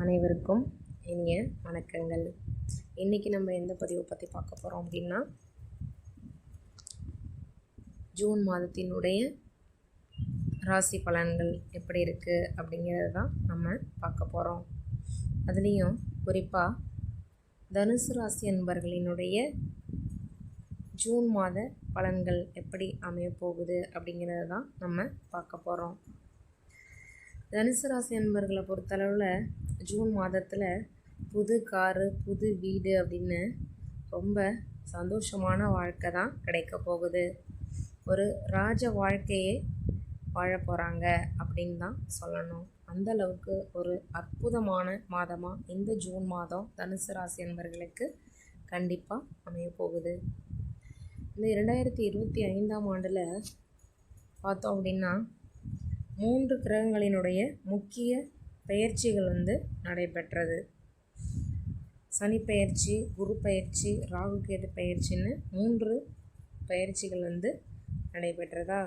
அனைவருக்கும் இனிய வணக்கங்கள். இன்றைக்கி நம்ம எந்த பதிவை பற்றி பார்க்க போகிறோம் அப்படின்னா ஜூன் மாதத்தினுடைய ராசி பலன்கள் எப்படி இருக்குது அப்படிங்கிறது தான் நம்ம பார்க்க போகிறோம் அதுலேயும் குறிப்பாக தனுசு ராசி அன்பர்களினுடைய ஜூன் மாத பலன்கள் எப்படி அமையப்போகுது அப்படிங்கிறத அப்படிங்கிறது தான் நம்ம பார்க்க போகிறோம் தனுசு ராசி அன்பர்களை பொறுத்தளவில் ஜூன் மாதத்தில் புது காரு புது வீடு அப்படின்னு ரொம்ப சந்தோஷமான வாழ்க்கை தான் கிடைக்க போகுது. ஒரு ராஜ வாழ்க்கையே வாழ போகிறாங்க அப்படின்னு தான் சொல்லணும். அந்த அளவுக்கு ஒரு அற்புதமான மாதமாக இந்த ஜூன் மாதம் தனுசு ராசி அன்பர்களுக்கு கண்டிப்பாக அமைய போகுது. இந்த இரண்டாயிரத்தி இருபத்தி ஐந்தாம் ஆண்டில் பார்த்தோம் அப்படின்னா மூன்று கிரகங்களினுடைய முக்கிய பயிற்சிகள் வந்து நடைபெற்றது. சனி பெயர்ச்சி குரு பயிற்சி ராகு கேது பயிற்சின்னு மூன்று பயிற்சிகள் வந்து நடைபெற்றதா?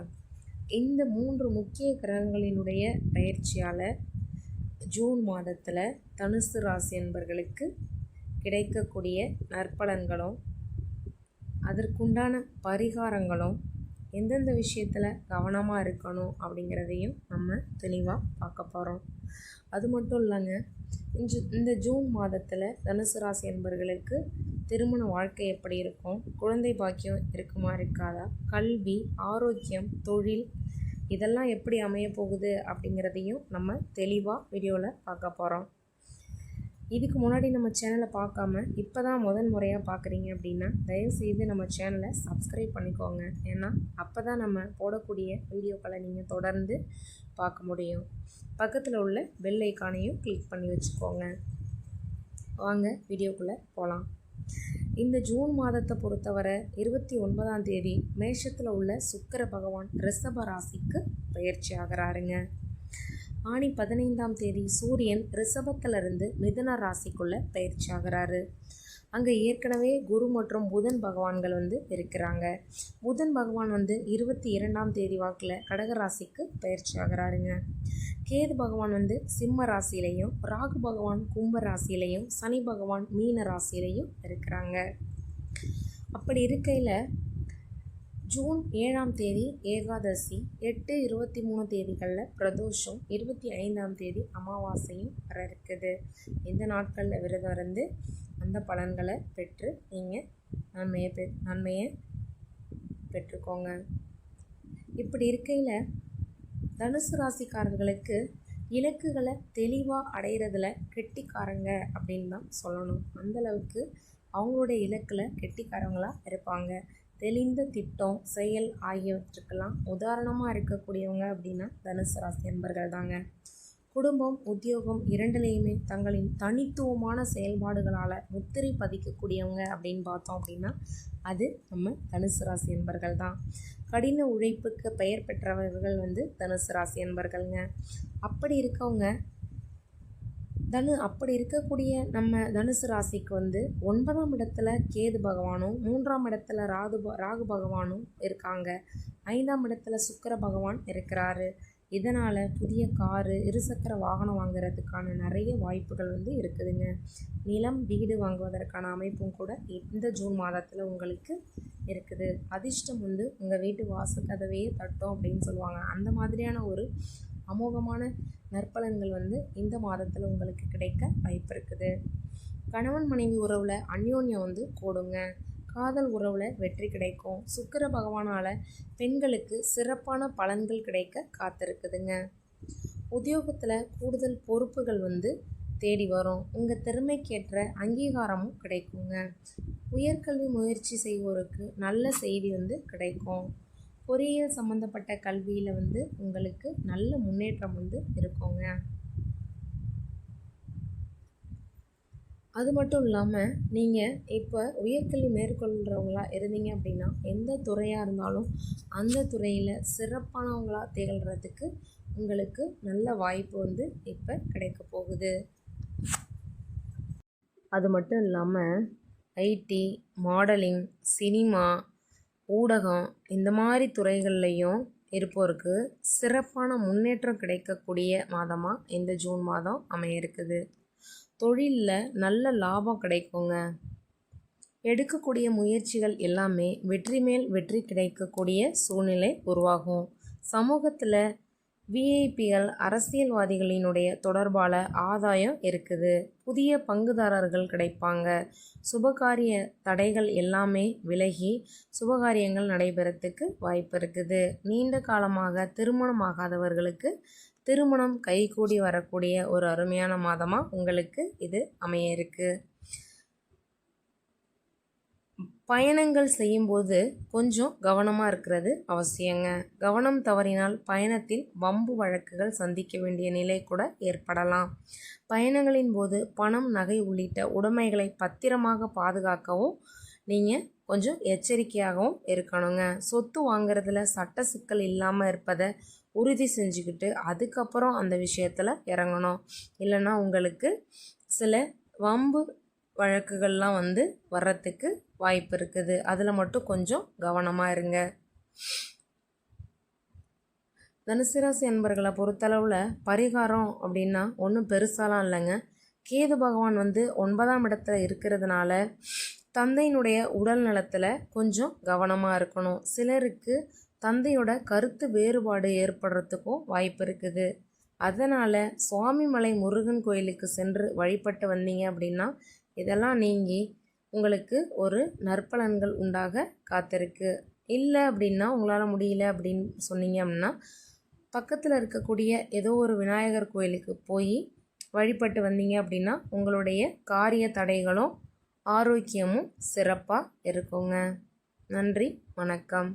இந்த மூன்று முக்கிய கிரகங்களினுடைய பயிற்சியால் ஜூன் மாதத்தில் தனுசு ராசி என்பர்களுக்கு கிடைக்கக்கூடிய நற்பலன்களும் அதற்குண்டான பரிகாரங்களும் எந்தெந்த விஷயத்தில் கவனமாக இருக்கணும் அப்படிங்கிறதையும் நம்ம தெளிவாக பார்க்க போகிறோம் அது மட்டும் இல்லைங்க இன்று இந்த ஜூன் மாதத்தில் தனுசு ராசி என்பர்களுக்கு திருமண வாழ்க்கை எப்படி இருக்கும்? குழந்தை பாக்கியம் இருக்குமா இருக்காதா? கல்வி ஆரோக்கியம் தொழில் இதெல்லாம் எப்படி அமைய போகுது அப்படிங்கிறதையும் நம்ம தெளிவாக வீடியோவில் பார்க்க போகிறோம் இதுக்கு முன்னாடி நம்ம சேனலை பார்க்காம இப்போ தான் முதல் முறையாக பார்க்குறீங்க அப்படின்னா தயவுசெய்து நம்ம சேனலை சப்ஸ்கிரைப் பண்ணிக்கோங்க. ஏன்னா அப்போ தான் நம்ம போடக்கூடிய வீடியோக்களை நீங்கள் தொடர்ந்து பார்க்க முடியும். பக்கத்தில் உள்ள பெல் ஐக்கானையும் கிளிக் பண்ணி வச்சுக்கோங்க. வாங்க வீடியோக்குள்ளே போகலாம் இந்த ஜூன் மாதத்தை பொறுத்தவரை இருபத்தி ஒன்பதாம் தேதி மேஷத்தில் உள்ள சுக்கர பகவான் ரிஷப ராசிக்கு பயிற்சி ஆகிறாருங்க. ஆணி பதினைந்தாம் தேதி சூரியன் ரிஷபத்திலிருந்து மிதுன ராசிக்குள்ளே பயிற்சி ஆகிறாரு அங்கே ஏற்கனவே குரு மற்றும் புதன் பகவான்கள் வந்து இருக்கிறாங்க. புதன் பகவான் வந்து இருபத்தி இரண்டாம் தேதி வாக்கில் கடக ராசிக்கு பயிற்சி ஆகிறாருங்க கேது பகவான் வந்து சிம்ம ராசியிலையும் ராகு பகவான் கும்ப ராசியிலையும் சனி பகவான் மீன ராசியிலையும் இருக்கிறாங்க. அப்படி இருக்கையில் ஜூன் ஏழாம் தேதி ஏகாதசி எட்டு இருபத்தி மூணு தேதிகளில் பிரதோஷம் இருபத்தி ஐந்தாம் தேதி அமாவாசையும் வர இருக்குது. இந்த நாட்களில் விரதம் இருந்து அந்த பலன்களை பெற்று நீங்கள் நன்மையை பெ நன்மையை பெற்றுக்கோங்க. இப்படி இருக்கையில் தனுசு ராசிக்காரர்களுக்கு இலக்குகளை தெளிவாக அடையிறதுல கெட்டிக்காரங்க அப்படின்னு தான் சொல்லணும். அந்தளவுக்கு அவங்களுடைய இலக்கில் கெட்டிக்காரங்களாக இருப்பாங்க. தெளிந்த திட்டம் செயல் ஆகியவற்றுக்கெல்லாம் உதாரணமாக இருக்கக்கூடியவங்க அப்படின்னா தனுசு ராசி என்பர்கள் தாங்க. குடும்பம் உத்தியோகம் இரண்டுலேயுமே தங்களின் தனித்துவமான செயல்பாடுகளால் முத்திரை பதிக்கக்கூடியவங்க அப்படின்னு பார்த்தோம் அப்படின்னா அது நம்ம தனுசு ராசி என்பர்கள் தான். கடின உழைப்புக்கு பெயர் பெற்றவர்கள் வந்து தனுசு ராசி என்பர்கள்ங்க அப்படி இருக்கவங்க தனு அப்படி இருக்கக்கூடிய நம்ம தனுசு ராசிக்கு வந்து ஒன்பதாம் இடத்துல கேது பகவானும் மூன்றாம் இடத்துல ராகு ராகு பகவானும் இருக்காங்க. ஐந்தாம் இடத்துல சுக்கர பகவான் இருக்கிறாரு. இதனால் புதிய காரு இருசக்கர வாகனம் வாங்குறதுக்கான நிறைய வாய்ப்புகள் வந்து இருக்குதுங்க. நிலம் வீடு வாங்குவதற்கான அமைப்பும் கூட இந்த ஜூன் மாதத்தில் உங்களுக்கு இருக்குது. அதிர்ஷ்டம் வந்து உங்கள் வீட்டு வாசல் கதவையே தட்டும் அப்படின்னு சொல்லுவாங்க. அந்த மாதிரியான ஒரு அமோகமான நற்பலன்கள் வந்து இந்த மாதத்தில் உங்களுக்கு கிடைக்க வாய்ப்பு இருக்குது. கணவன் மனைவி உறவில் அந்யோன்யம் வந்து கூடுங்க. காதல் உறவில் வெற்றி கிடைக்கும். சுக்கர பகவானால் பெண்களுக்கு சிறப்பான பலன்கள் கிடைக்க காத்திருக்குதுங்க. உத்தியோகத்தில் கூடுதல் பொறுப்புகள் வந்து தேடி வரும். உங்கள் திறமைக்கேற்ற அங்கீகாரமும் கிடைக்குங்க. உயர்கல்வி முயற்சி செய்வோருக்கு நல்ல செய்தி வந்து கிடைக்கும். பொறியியல் சம்மந்தப்பட்ட கல்வியில் வந்து உங்களுக்கு நல்ல முன்னேற்றம் வந்து இருக்குங்க. அது மட்டும் இல்லாமல் நீங்கள் இப்போ உயர்கல்வி மேற்கொள்கிறவங்களா இருந்தீங்க அப்படின்னா எந்த துறையாக இருந்தாலும் அந்த துறையில் சிறப்பானவங்களாக திகழ்கிறதுக்கு உங்களுக்கு நல்ல வாய்ப்பு வந்து இப்போ கிடைக்க போகுது. அது மட்டும் இல்லாமல் ஐடி மாடலிங் சினிமா ஊடகம் இந்த மாதிரி துறைகள்லையும் இருப்போருக்கு சிறப்பான முன்னேற்றம் கிடைக்கக்கூடிய மாதமாக இந்த ஜூன் மாதம் அமைய இருக்குது தொழிலில் நல்ல லாபம் கிடைக்குங்க. எடுக்கக்கூடிய முயற்சிகள் எல்லாமே வெற்றி மேல் வெற்றி கிடைக்கக்கூடிய சூழ்நிலை உருவாகும். சமூகத்தில் விஐபிகள் அரசியல்வாதிகளினுடைய தொடர்பால ஆதாயம் இருக்குது. புதிய பங்குதாரர்கள் கிடைப்பாங்க. சுபகாரிய தடைகள் எல்லாமே விலகி சுபகாரியங்கள் நடைபெறத்துக்கு வாய்ப்பு இருக்குது. நீண்ட காலமாக திருமணம் ஆகாதவர்களுக்கு திருமணம் கைகூடி வரக்கூடிய ஒரு அருமையான மாதமாக உங்களுக்கு இது அமைய இருக்குது பயணங்கள் செய்யும்போது கொஞ்சம் கவனமாக இருக்கிறது அவசியங்க. கவனம் தவறினால் பயணத்தில் வம்பு வழக்குகள் சந்திக்க வேண்டிய நிலை கூட ஏற்படலாம். பயணங்களின் போது பணம் நகை உள்ளிட்ட உடைமைகளை பத்திரமாக பாதுகாக்கவும் நீங்கள் கொஞ்சம் எச்சரிக்கையாகவும் இருக்கணுங்க. சொத்து வாங்குறதுல சட்ட சிக்கல் இல்லாமல் இருப்பதை உறுதி செஞ்சுக்கிட்டு அதுக்கப்புறம் அந்த விஷயத்தில் இறங்கணும். இல்லைன்னா உங்களுக்கு சில வம்பு வழக்குகள்லாம் வந்து வர்றதுக்கு வாய்ப்பு இருக்குது. அதில் மட்டும் கொஞ்சம் கவனமாக இருங்க. தனுசு ராசி அன்பர்களை பொறுத்தளவில் பரிகாரம் அப்படின்னா ஒன்றும் பெருசாலாம் இல்லைங்க. கேது பகவான் வந்து ஒன்பதாம் இடத்துல இருக்கிறதுனால தந்தையினுடைய உடல் நலத்தில் கொஞ்சம் கவனமாக இருக்கணும். சிலருக்கு தந்தையோட கருத்து வேறுபாடு ஏற்படுறதுக்கும் வாய்ப்பு இருக்குது. அதனால் சுவாமிமலை முருகன் கோயிலுக்கு சென்று வழிபட்டு வந்தீங்க அப்படின்னா இதெல்லாம் நீங்கி உங்களுக்கு ஒரு நற்பலன்கள் உண்டாக காத்திருக்கு. இல்லை அப்படின்னா உங்களால் முடியல அப்படின்னு சொன்னீங்க அப்படின்னா பக்கத்தில் இருக்கக்கூடிய ஏதோ ஒரு விநாயகர் கோயிலுக்கு போய் வழிபட்டு வந்தீங்க அப்படின்னா உங்களுடைய காரிய தடைகளும் ஆரோக்கியமும் சிறப்பாக இருக்குங்க. நன்றி வணக்கம்.